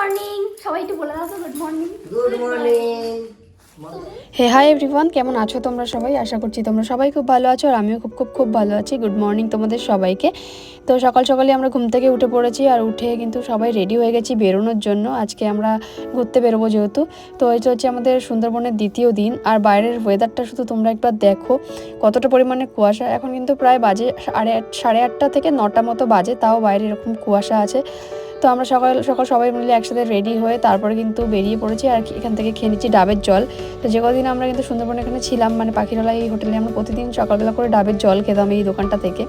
Morning. সবাই একটু বলে দাও good morning good morning hey hi everyone কেমন আছো তোমরা সবাই? আশা করছি তোমরা সবাই খুব ভালো আছো আর আমিও খুব খুব খুব ভালো আছি। গুড মর্নিং তোমাদের সবাইকে। তো সকাল সকালে আমরা ঘুম থেকে উঠে পড়েছি আর উঠে কিন্তু সবাই রেডি হয়ে গেছি বেরোনোর জন্য। আজকে আমরা ঘুরতে বেরোবো যেহেতু। তো এটা হচ্ছে আমাদের সুন্দরবনের দ্বিতীয় দিন আর বাইরের ওয়েদারটা শুধু তোমরা একবার দেখো। কতটা পরিমাণে কুয়াশা। এখন কিন্তু প্রায় বাজে সাড়ে আট সাড়ে আটটা থেকে নটা মতো বাজে তাও বাইরে এরকম কুয়াশা আছে। তো আমরা সকাল সকাল সবাই মিলে একসাথে রেডি হয়ে তারপরে কিন্তু বেরিয়ে পড়েছি আর এখান থেকে খেয়ে নিচ্ছি ডাবের জল। তো যে কদিন আমরা কিন্তু সুন্দরবন এখানে ছিলাম মানে পাখিরালা এই হোটেলে আমরা প্রতিদিন সকালবেলা করে ডাবের জল খেতাম এই দোকানটা থেকে।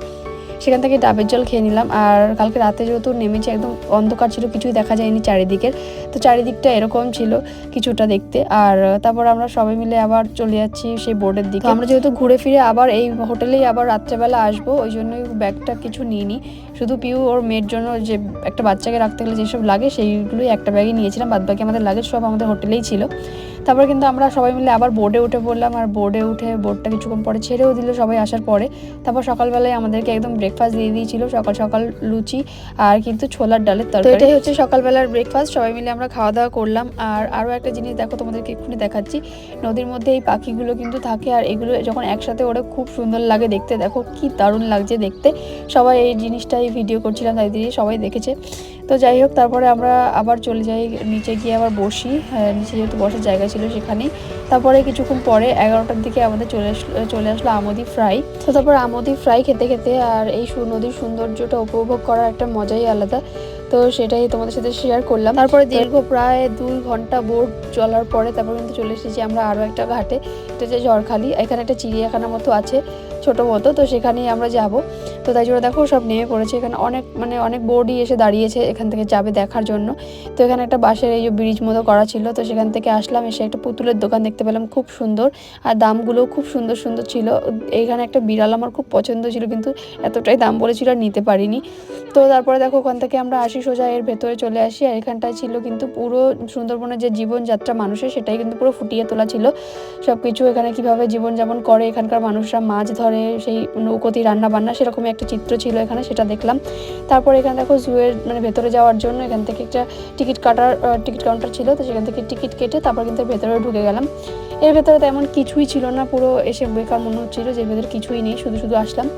সেখান থেকে ডাবের জল খেয়ে নিলাম আর কালকে রাতে যেহেতু নেমেছে একদম অন্ধকার ছিল, কিছুই দেখা যায়নি চারিদিকের। তো চারিদিকটা এরকম ছিল কিছুটা দেখতে আর তারপর আমরা সবাই মিলে আবার চলে যাচ্ছি সেই বোর্ডের দিকে। আমরা যেহেতু ঘুরে ফিরে আবার এই হোটেলেই আবার রাত্রেবেলা আসব, ওই জন্যই ব্যাগটা কিছু নিইনি। শুধু পিউ ওর মেয়ের জন্য যে একটা বাচ্চাকে রাখতে গেলে যেসব লাগে সেইগুলোই একটা ব্যাগই নিয়েছিলাম বাদ বাকি আমাদের লাগেজ সব আমাদের হোটেলেই ছিল। তারপর কিন্তু আমরা সবাই মিলে আবার বোর্ডে উঠে পড়লাম আর বোর্ডে উঠে বোর্ডটা কিছুক্ষণ পরে ছেড়েও দিল সবাই আসার পরে। তারপর সকালবেলায় আমাদেরকে একদম ব্রেকফাস্ট দিয়ে দিয়েছিল সকাল সকাল লুচি আর কিন্তু ছোলার ডালের তরকারি। তো এটাই হচ্ছে সকালবেলার ব্রেকফাস্ট সবাই মিলে আমরা খাওয়া দাওয়া করলাম। আর আরও একটা জিনিস দেখো তোমাদেরকে এক্ষুনি দেখাচ্ছি। নদীর মধ্যে এই পাখিগুলো কিন্তু থাকে আর এগুলো যখন একসাথে ওরা খুব সুন্দর লাগে দেখতে। দেখো কি দারুণ লাগছে দেখতে। সবাই এই জিনিসটাই ভিডিও করছিলাম তাই দিয়ে সবাই দেখেছে। তো যাই হোক তারপরে আমরা আবার চলে যাই নিচে গিয়ে আবার বসি। হ্যাঁ, নিচে যেহেতু বসার জায়গা ছিল সেখানেই। তারপরে কিছুক্ষণ পরে এগারোটার দিকে আমাদের চলে আসলো চলে আসলো আমদি ফ্রাই। তো তারপর আমদি ফ্রাই খেতে খেতে আর এই নদীর সৌন্দর্যটা উপভোগ করার একটা মজাই আলাদা। তো সেটাই তোমাদের সাথে শেয়ার করলাম। তারপরে দীর্ঘ প্রায় দুই ঘণ্টা বোট চলার পরে তারপর কিন্তু চলে এসেছি আমরা আরও একটা ঘাটে। এটা যে ঝড়খালি। এখানে একটা চিড়িয়াখানার মতো আছে। ছোট মতো, তো সেখানেই আমরা যাব। তো তাই জন্য দেখো সব নেমে পড়েছে। এখানে অনেক মানে অনেক বোর্ডই এসে দাঁড়িয়েছে এখান থেকে যাবে দেখার জন্য। তো এখানে একটা বাঁশের এই যে ব্রিজ মতো করা ছিল, তো সেখান থেকে আসলাম, এসে একটা পুতুলের দোকান দেখতে পেলাম, খুব সুন্দর। আর দামগুলোও খুব সুন্দর সুন্দর ছিল। এইখানে একটা বিড়াল আমার খুব পছন্দ ছিল, কিন্তু এতটাই দাম বলেছিল আর নিতে পারিনি। তো তারপরে দেখো ওখান থেকে আমরা আসি সোজা এর ভেতরে চলে আসি। আর এখানটায় ছিল কিন্তু পুরো সুন্দরবনের যে জীবনযাত্রা মানুষের, সেটাই কিন্তু পুরো ফুটিয়ে তোলা ছিল। সব কিছু এখানে কীভাবে জীবনযাপন করে, এখানকার মানুষরা মাছ ধরে সেই নৌকোতি রান্না বান্না সেরকমই একটা চিত্র ছিল এখানে, সেটা দেখলাম। তারপর এখানে দেখো জুয়ের মানে ভেতরে যাওয়ার জন্য এখান থেকে একটা টিকিট কাটার টিকিট কাউন্টার ছিল, তো সেখান থেকে টিকিট কেটে তারপর কিন্তু ভেতরে ঢুকে গেলাম। এর ভেতরে তেমন কিছুই ছিল না, পুরো এসে বেকার মনে হচ্ছিল যে ভেতরে কিছুই নেই, শুধু শুধু আসলাম।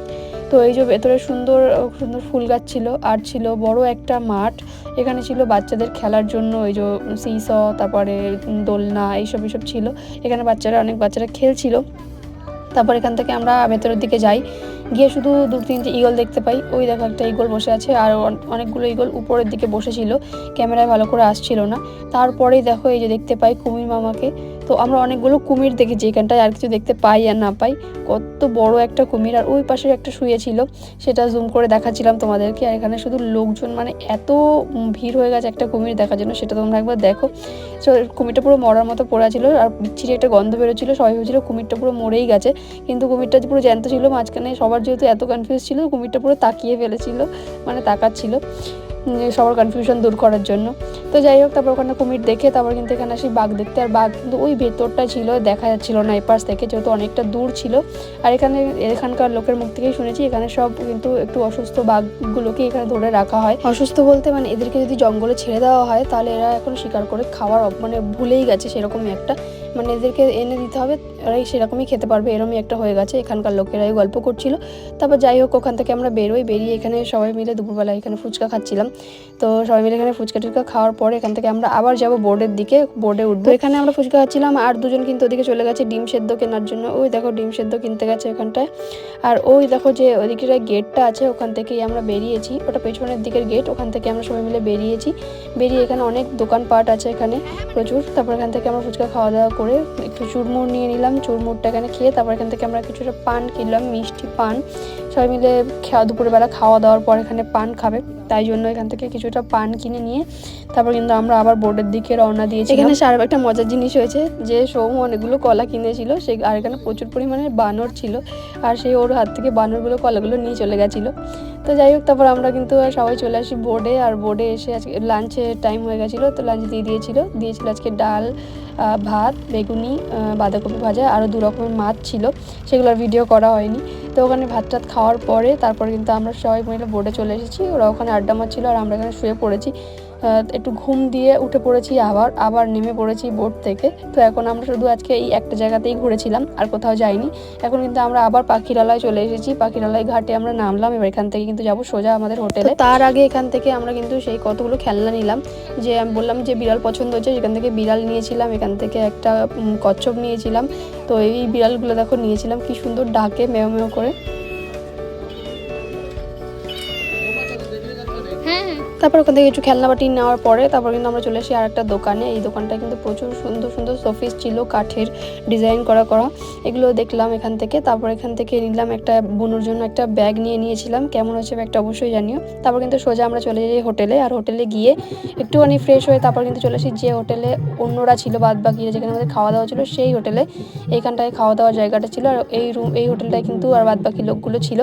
তো এই যে ভেতরে সুন্দর সুন্দর ফুল গাছ ছিল, আর ছিল বড় একটা মাঠ। এখানে ছিল বাচ্চাদের খেলার জন্য ওই যে সিস, তারপরে দোলনা, এইসব এইসব ছিল। এখানে বাচ্চারা, অনেক বাচ্চারা খেলছিল। তারপর এখান থেকে আমরা ভেতরের দিকে যাই। গিয়ে শুধু দু তিনটে ইগল দেখতে পাই, ওই দেখো একটা ইগল বসে আছে আর অনেকগুলো ইগল উপরের দিকে বসেছিল, ক্যামেরায় ভালো করে আসছিল না। তারপরেই দেখো এই যে দেখতে পাই কুমির মামাকে। তো আমরা অনেকগুলো কুমির দেখেছি এখানটায়, আর কিছু দেখতে পাই আর না পাই। কত বড় একটা কুমির, আর ওই পাশে একটা শুয়েছিল সেটা জুম করে দেখাচ্ছিলাম তোমাদেরকে। আর এখানে শুধু লোকজন মানে এত ভিড় হয়ে গেছে একটা কুমির দেখার জন্য, সেটা তোমরা একবার দেখো। তো কুমিরটা পুরো মরার মতো পড়া ছিল আর বিচ্ছিরি একটা গন্ধ বেরোচ্ছিল, সবাই ভেবেছিল কুমিরটা পুরো মরেই গেছে। কিন্তু কুমিরটা পুরো জ্যান্ত ছিল, মাঝখানে সবার যেহেতু এত কনফিউজ ছিল, কুমিরটা পুরো তাকিয়ে ফেলেছিল মানে তাকাচ্ছিল। সবার কনফিউশন দূর করার জন্য। তো যাই হোক, তারপর ওখানে কুমির দেখে তারপর কিন্তু এখানে আসি বাঘ দেখতে। আর বাঘ কিন্তু ওই ভেতরটা ছিল, দেখা যাচ্ছিল না, এপাশ থেকে যেহেতু অনেকটা দূর ছিল। আর এখানে, এখানকার লোকের মুখ থেকেই শুনেছি, এখানে সব কিন্তু একটু অসুস্থ বাঘগুলোকে এখানে ধরে রাখা হয়। অসুস্থ বলতে মানে এদেরকে যদি জঙ্গলে ছেড়ে দেওয়া হয়, তাহলে এরা এখন শিকার করে খাওয়ার মানে ভুলেই গেছে সেরকমই একটা। মানে এদেরকে এনে দিতে হবে এরাই সেরকমই খেতে পারবে, এরমই একটা হয়ে গেছে। এখানকার লোকেরাই গল্প করছিল। তারপর যাই হোক, ওখান থেকে আমরা বেরোই, বেরিয়ে এখানে সবাই মিলে দুপুরবেলা এখানে ফুচকা খাচ্ছিলাম। তো সবাই মিলে এখানে ফুচকা টুচকা খাওয়ার পরে এখান থেকে আমরা আবার যাব বোর্ডের দিকে বোর্ডে উঠবো। এখানে আমরা ফুচকা খাচ্ছিলাম আর দুজন কিন্তু ওদিকে চলে গেছে ডিম সেদ্ধ কেনার জন্য। ওই দেখো ডিম সেদ্ধ কিনতে গেছে ওখানটায়। আর ওই দেখো যে ওদিকে যে গেটটা আছে ওখান থেকেই আমরা বেরিয়েছি। ওটা পেছনের দিকের গেট ওখান থেকে আমরা সবাই মিলে বেরিয়েছি। বেরিয়ে এখানে অনেক দোকানপাট আছে এখানে প্রচুর। তারপর এখান থেকে আমরা ফুচকা খাওয়া দাওয়া করে একটু চুরমুর নিয়ে নিলাম। চুরমুরটা এখানে খেয়ে তারপর এখান থেকে আমরা কিছুটা পান কিনলাম, মিষ্টি পান। সবাই মিলে খাওয়া দুপুরবেলা খাওয়া দাওয়ার পর এখানে পান খাবে। তাই জন্য এখান থেকে কিছুটা পান কিনে নিয়ে তারপর কিন্তু আমরা আবার বোর্ডের দিকে রওনা দিয়েছি এখানে সার একটা মজার জিনিস হয়েছে যে সৌম অনেকগুলো কলা কিনেছিল, সে আর এখানে প্রচুর পরিমাণে বানর ছিল আর সেই ওর হাত থেকে বানরগুলো, কলাগুলো নিয়ে চলে গেছিল। তো যাই হোক, তারপর আমরা কিন্তু সবাই চলে আসি বোর্ডে আর বোর্ডে এসে আজকে লাঞ্চের টাইম হয়ে গেছিল, তো লাঞ্চ দিয়ে দিয়েছিল দিয়েছিল আজকে ডাল ভাত, বেগুনি বাঁধাকপি ভাজা, আরও দু রকমের মাছ ছিল। সেগুলোর ভিডিও করা হয়নি। তো ওখানে ভাত টাত খাওয়ার পরে তারপরে কিন্তু আমরা সবাই মিলে বোর্ডে চলে এসেছি। ওরা ওখানে আড্ডা মারছিল আর আমরা এখানে শুয়ে পড়েছি। একটু ঘুম দিয়ে উঠে পড়েছি আবার আবার নেমে পড়েছি বোট থেকে। তো এখন আমরা শুধু আজকে এই একটা জায়গাতেই ঘুরেছিলাম, আর কোথাও যাইনি। এখন কিন্তু আমরা আবার পাখিরালয় চলে এসেছি। পাখিরালয় ঘাটে আমরা নামলাম, এবার এখান থেকে কিন্তু যাব সোজা আমাদের হোটেলে। তার আগে এখান থেকে আমরা কিন্তু সেই কতগুলো খেলনা নিলাম। যে আমি বললাম যে বিড়াল পছন্দ হচ্ছে, সেখান থেকে বিড়াল নিয়েছিলাম, এখান থেকে একটা কচ্ছপ নিয়েছিলাম। তো এই বিড়ালগুলো দেখো নিয়েছিলাম, কি সুন্দর ডাকে মেয় মেয় করে। তারপর ওখান থেকে কিছু খেলনাবাটি নেওয়ার পরে তারপর কিন্তু আমরা চলে আসি আর একটা দোকানে। এই দোকানটা কিন্তু প্রচুর সুন্দর সুন্দর শোপিস ছিল, কাঠের ডিজাইন করা করা। এগুলো দেখলাম এখান থেকে। তারপর এখান থেকে নিলাম একটা বুনোর জন্য একটা ব্যাগ নিয়ে নিয়েছিলাম। কেমন হচ্ছে ব্যাগটা অবশ্যই জানিও। তারপর কিন্তু সোজা আমরা চলে যাই হোটেলে। আর হোটেলে গিয়ে একটুখানি ফ্রেশ হয়ে তারপর কিন্তু চলে আসি যে হোটেলে অন্যরা ছিল বাদ বাকিরা যেখানে আমাদের খাওয়া দাওয়া ছিল সেই হোটেলে। এইখানটায় খাওয়া দাওয়ার জায়গাটা ছিল। আর এই রুম এই হোটেলটায় কিন্তু আর বাদ বাকি লোকগুলো ছিল।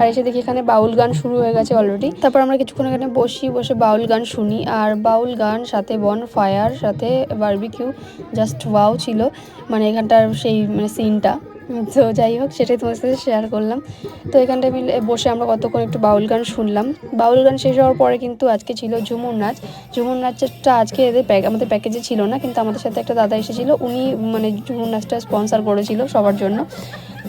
আর এসে দেখি এখানে বাউল গান শুরু হয়ে গেছে অলরেডি তারপর আমরা কিছুক্ষণ এখানে বসি বসে বাউল গান শুনি। আর বাউল গান, সাথে বন ফায়ার সাথে বারবিকিউ জাস্ট ওয়াও ছিল। মানে এখানটার সেই মানে সিনটা তো যাই হোক, সেটাই তোমার সাথে শেয়ার করলাম। তো এখানটায় মিলে বসে আমরা কতক্ষণ একটু বাউল গান শুনলাম। বাউল গান শেষ হওয়ার পরে কিন্তু আজকে ছিল ঝুমুর নাচ। ঝুমুর নাচটা আজকে এদের প্যাক আমাদের প্যাকেজে ছিল না, কিন্তু আমাদের সাথে একটা দাদা এসেছিল। উনি মানে ঝুমুর নাচটা স্পন্সার করেছিল সবার জন্য।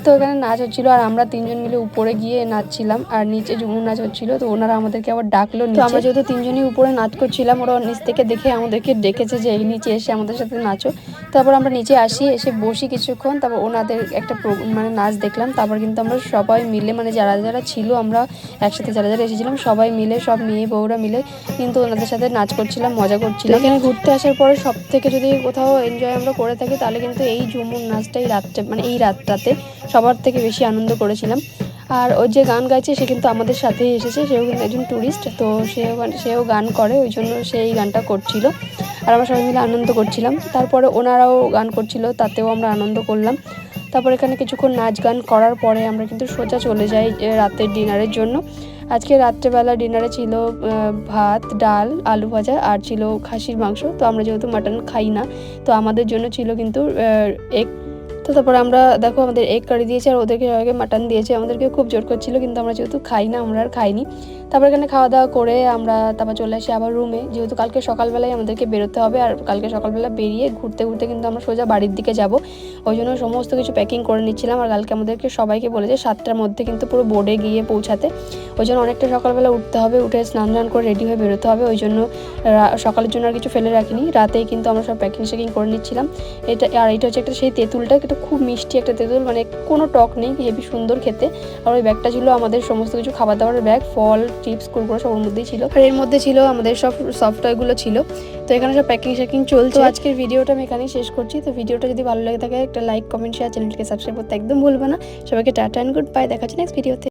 তো ওখানে নাচ হচ্ছিল আর আমরা তিনজন মিলে উপরে গিয়ে নাচছিলাম আর নিচে ঝুমুর নাচ হচ্ছিল তো ওনারা আমাদেরকে আবার ডাকলো তো আমরা যেহেতু তিনজনই উপরে নাচ করছিলাম ওরা নিচ থেকে দেখে আমাদেরকে ডেকেছে যে এই নিচে এসে আমাদের সাথে নাচো। তারপর আমরা নিচে আসি, এসে বসি কিছুক্ষণ, তারপর ওনাদের একটা মানে নাচ দেখলাম, তারপর কিন্তু আমরা সবাই মিলে মানে যারা যারা ছিল আমরা একসাথে যারা যারা এসেছিলাম, সবাই মিলে, সব মেয়ে বউরা মিলে কিন্তু ওনাদের সাথে নাচ করছিলাম, মজা করছিলাম। এখানে ঘুরতে আসার পরে সব থেকে যদি কোথাও এনজয় আমরা করে থাকি, তাহলে কিন্তু এই ঝুমুর নাচটাই রাত্রে মানে এই রাতটাতে সবার থেকে বেশি আনন্দ করেছিলাম। আর ওই যে গান গাইছে, সে কিন্তু আমাদের সাথেই এসেছে, সেও কিন্তু একজন ট্যুরিস্ট তো সেও সেও গান করে, ওই জন্য সে এই গানটা করছিল। আর আমরা সবাই মিলে আনন্দ করছিলাম। তারপরে ওনারাও গান করছিল, তাতেও আমরা আনন্দ করলাম। তারপর এখানে কিছুক্ষণ নাচ গান করার পরে আমরা কিন্তু সোজা চলে যাই রাতের ডিনারের জন্য। আজকে রাত্রেবেলা ডিনারে ছিল ভাত, ডাল, আলু ভাজা আর ছিল খাসির মাংস। তো আমরা যেহেতু মাটন খাই না, তো আমাদের জন্য ছিল কিন্তু এগ তো তারপরে আমরা, দেখো আমাদের এগ কারি দিয়েছে আর ওদেরকে সবাইকে মাটন দিয়েছে। আমাদেরকে খুব জোর করছিল, কিন্তু আমরা যেহেতু খাই না, আমরা আর খাইনি। তারপর এখানে খাওয়া দাওয়া করে আমরা তারপর চলে আসি আবার রুমে যেহেতু কালকে সকালবেলায় আমাদেরকে বেরোতে হবে, আর কালকে সকালবেলা বেরিয়ে ঘুরতে ঘুরতে কিন্তু আমরা সোজা বাড়ির দিকে যাব। ওই জন্য সমস্ত কিছু প্যাকিং করে নিচ্ছিলাম আর কালকে আমাদেরকে সবাইকে বলেছে সাতটার মধ্যে কিন্তু পুরো বোর্ডে গিয়ে পৌঁছাতে। ওই জন্য অনেকটা সকালবেলা উঠতে হবে, উঠে স্নান টান করে রেডি হয়ে বেরোতে হবে। ওই জন্য সকালের জন্য আর কিছু ফেলে রাখিনি। রাতেই কিন্তু আমরা সব প্যাকিং শেকিং করে নিচ্ছিলাম। এটা, আর এটা হচ্ছে একটা সেই তেঁতুলটা এটা খুব মিষ্টি একটা তেঁতুল। মানে কোনো টক নেই হেবি সুন্দর খেতে। আর ওই ব্যাগটা ছিল আমাদের সমস্ত কিছু খাবার দাবারের ব্যাগ ফল চিপস কুরকুরে সবার মধ্যেই ছিল। আর এর মধ্যে ছিল আমাদের সব সফটওয়্যারগুলো ছিল। তো এখানে সব প্যাকিং শ্যাকিং চলছে। আজকের ভিডিওটা আমি এখানেই শেষ করছি। তো ভিডিওটা যদি ভালো লাগে থাকে একটা লাইক কমেন্ট শেয়ার চ্যানেলকে সাবস্ক্রাইব করতে একদম ভুলবো না। সবাইকে টাটা অ্যান্ড গুড বাই দেখাচ্ছি নেক্সট ভিডিওতে